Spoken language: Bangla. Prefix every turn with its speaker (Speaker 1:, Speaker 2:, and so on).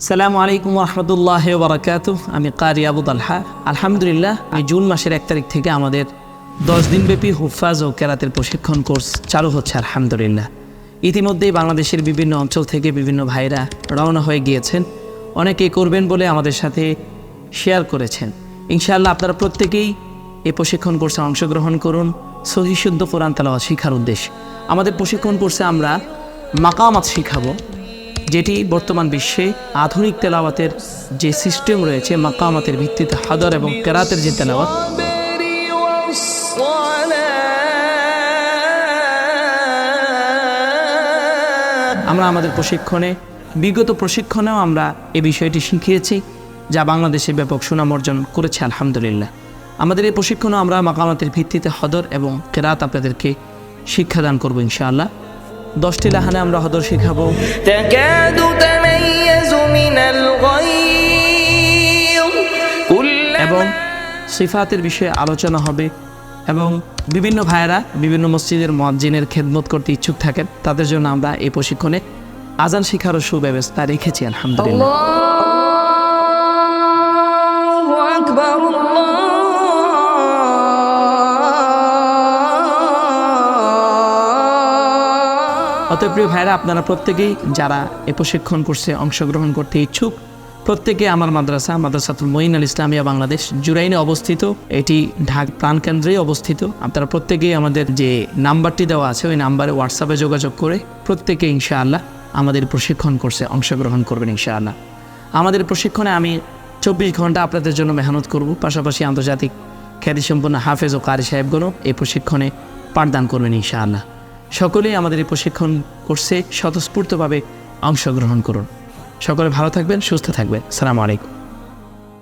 Speaker 1: সালামু আলাইকুম রহমতুল্লাহ বারাকাতু আমি কারি আবু তালহা। আলহামদুলিল্লাহ এই জুন মাসের এক তারিখ থেকে আমাদের দশ দিনব্যাপী হুফাজ ও কেরাতের প্রশিক্ষণ কোর্স চালু হচ্ছে, আলহামদুলিল্লাহ। ইতিমধ্যেই বাংলাদেশের বিভিন্ন অঞ্চল থেকে বিভিন্ন ভাইরা রওনা হয়ে গিয়েছেন। অনেকেই করবেন বলে আমাদের সাথে শেয়ার করেছেন। ইনশাআল্লাহ আপনারা প্রত্যেকেই এই প্রশিক্ষণ কোর্সে অংশগ্রহণ করুন, সহিশুদ্ধ কোরআন তালাওয়াত শিখার উদ্দেশ্যে। আমাদের প্রশিক্ষণ কোর্সে আমরা মাকামাত শিখাবো। যেটি বর্তমান বিশ্বে আধুনিক তেলাওয়াতের যে সিস্টেম রয়েছে, মাকামাতের ভিত্তিতে হাদর এবং কেরাতের যে তেলাওয়াত, আমরা আমাদের প্রশিক্ষণে, বিগত প্রশিক্ষণেও আমরা এ বিষয়টি শিখিয়েছি, যা বাংলাদেশে ব্যাপক সুনাম অর্জন করেছে, আলহামদুলিল্লাহ। আমাদের এই প্রশিক্ষণও আমরা মাকামাতের ভিত্তিতে হদর এবং কেরাত আপনাদেরকে শিক্ষাদান করব, ইনশাআল্লাহ। দশটি লাহানে আমরা হদর শিখাবো। এবং সিফাতের বিষয়ে আলোচনা হবে এবং বিভিন্ন ভাইয়েরা বিভিন্ন মসজিদের মজ্জিনের খেদমত করতে ইচ্ছুক থাকেন, তাদের জন্য আমরা এই প্রশিক্ষণে আজান শিখারও সুব্যবস্থা রেখেছি, আলহামদুলিল্লাহ। অতএব প্রিয় ভাইরা আপনারা প্রত্যেকেই যারা এ প্রশিক্ষণ কোর্সে অংশগ্রহণ করতে ইচ্ছুক, প্রত্যেকে আমার মাদ্রাসা, মাদ্রাসাতুল মঈন আল ইসলামিয়া বাংলাদেশ, জুরাইনে অবস্থিত, এটি ঢাক প্রাণকেন্দ্রেই অবস্থিত। আপনারা প্রত্যেকেই আমাদের যে নাম্বারটি দেওয়া আছে, ওই নাম্বারে হোয়াটসঅ্যাপে যোগাযোগ করে প্রত্যেকে ইনশাআল্লাহ আমাদের প্রশিক্ষণ কোর্সে অংশগ্রহণ করবেন ইনশাআল্লাহ। আমাদের প্রশিক্ষণে আমি চব্বিশ ঘণ্টা আপনাদের জন্য মেহনত করব, পাশাপাশি আন্তর্জাতিক খ্যাতিসম্পন্ন হাফেজ ও কারি সাহেবগণও এই প্রশিক্ষণে পাঠদান করবেন ইনশাআল্লাহ। সকলেই আমাদের এই প্রশিক্ষণ কোর্সে স্বতঃস্ফূর্তভাবে অংশগ্রহণ করুন। সকলে ভালো থাকবেন, সুস্থ থাকবেন। সালামু আলাইকুম।